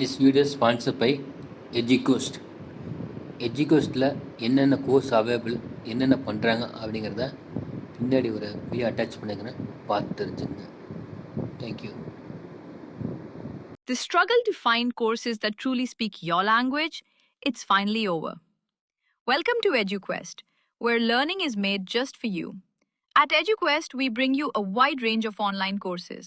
This video sponsor by எஜிகோஸ்ட் எஜிகோஸ்ட்டில் என்னென்ன கோர்ஸ் அவைலபிள் என்னென்ன பண்ணுறாங்க அப்படிங்கிறத பின்னாடி ஒரு வீடியோ அட்டாச் பண்ணிக்கிறேன் பார்த்து தெரிஞ்சுங்க thank you The struggle to find courses that truly speak your language, it's finally over. Welcome to EduQuest, where learning is made just for you. At EduQuest, we bring you a wide range of online courses,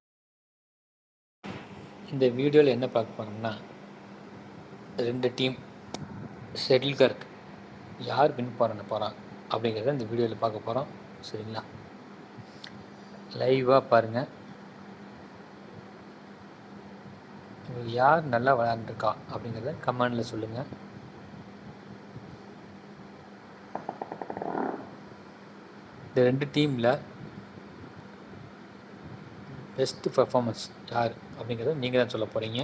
இந்த வீடியோவில் என்ன பார்க்க போகிறோம்னா ரெண்டு team செட்டில்கர்க் யார் win பண்ண போகிறான் அப்படிங்கிறத இந்த வீடியோவில் பார்க்க போகிறோம் சரிங்களா? லைவாக பாருங்கள் யார் நல்லா விளையாண்டுருக்கா அப்படிங்கிறத கமெண்டில் சொல்லுங்கள் இந்த ரெண்டு டீமில் பெஸ்ட்டு பர்ஃபார்மன்ஸ் யார் அப்படிங்கிறத நீங்கள் தான் சொல்ல போகிறீங்க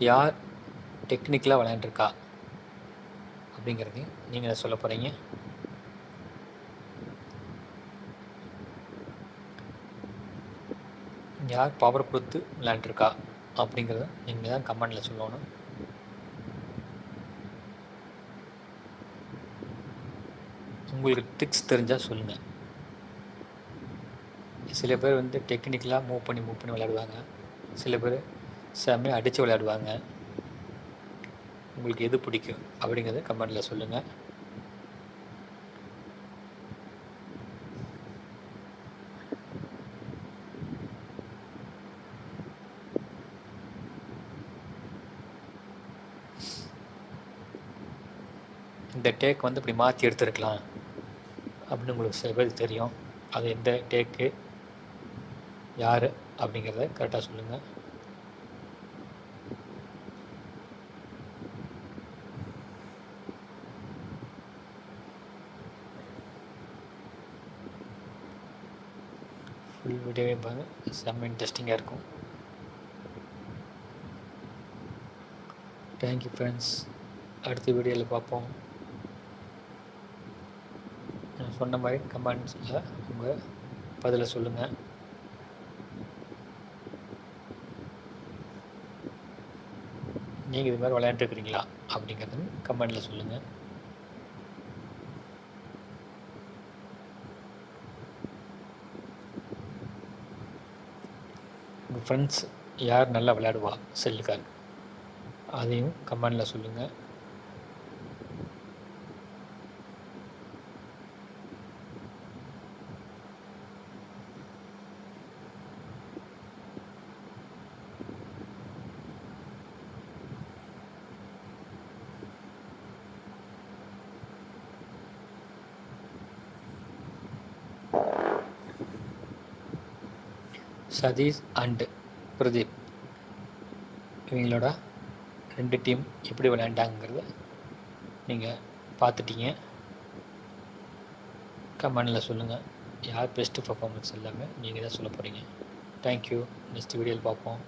யார் டெக்னிக்கலாக விளையாண்டுருக்கா அப்படிங்கிறதையும் நீங்கள் தான் சொல்ல போகிறீங்க யார் பவர் கொடுத்து விளையாண்டுருக்கா அப்படிங்கிறத நீங்கள் தான் கமெண்டில் சொல்லணும். உங்களுக்கு ட்ரிக்ஸ் தெரிஞ்சால் சொல்லுங்கள் சில பேர் வந்து டெக்னிக்கலாக மூவ் பண்ணி மூவ் பண்ணி விளையாடுவாங்க. சில பேர் செம்மையாக அடித்து விளையாடுவாங்க. உங்களுக்கு எது பிடிக்கும் அப்படிங்கிறத கமெண்டில் சொல்லுங்கள் இந்த டேக் வந்து இப்படி மாற்றி எடுத்துருக்கலாம் அப்படின்னு உங்களுக்கு சில பேருக்கு தெரியும். அது எந்த டேக்கு யார் அப்படிங்கிறத கரெக்டாக சொல்லுங்கள் ஃபுல் வீடியோவே பாருங்க. செம்ம இன்ட்ரெஸ்டிங்காக இருக்கும். தேங்க்யூ ஃப்ரெண்ட்ஸ் அடுத்த வீடியோவில் பார்ப்போம். சொன்ன மாதிரி கமெண்ட்ஸில் உங்கள் பதிலை சொல்லுங்கள் நீங்கள் இது மாதிரி விளையாண்டுருக்கிறீங்களா அப்படிங்கிறது கமெண்டில் சொல்லுங்கள் உங்கள் ஃப்ரெண்ட்ஸ் யார் நல்லா விளையாடுவா? செல்லுக்கார் அதையும் கமெண்டில் சொல்லுங்கள் சதீஷ் அண்டு பிரதீப். இவங்களோட ரெண்டு டீம் எப்படி விளையாண்டாங்கிறத நீங்கள் பார்த்துட்டீங்க. கமெண்டில் சொல்லுங்கள் யார் பெஸ்ட்டு பர்ஃபார்மன்ஸ் எல்லாமே நீங்கள் தான் சொல்ல போகிறீங்க தேங்க்யூ நெக்ஸ்ட் வீடியோவில் பார்ப்போம்.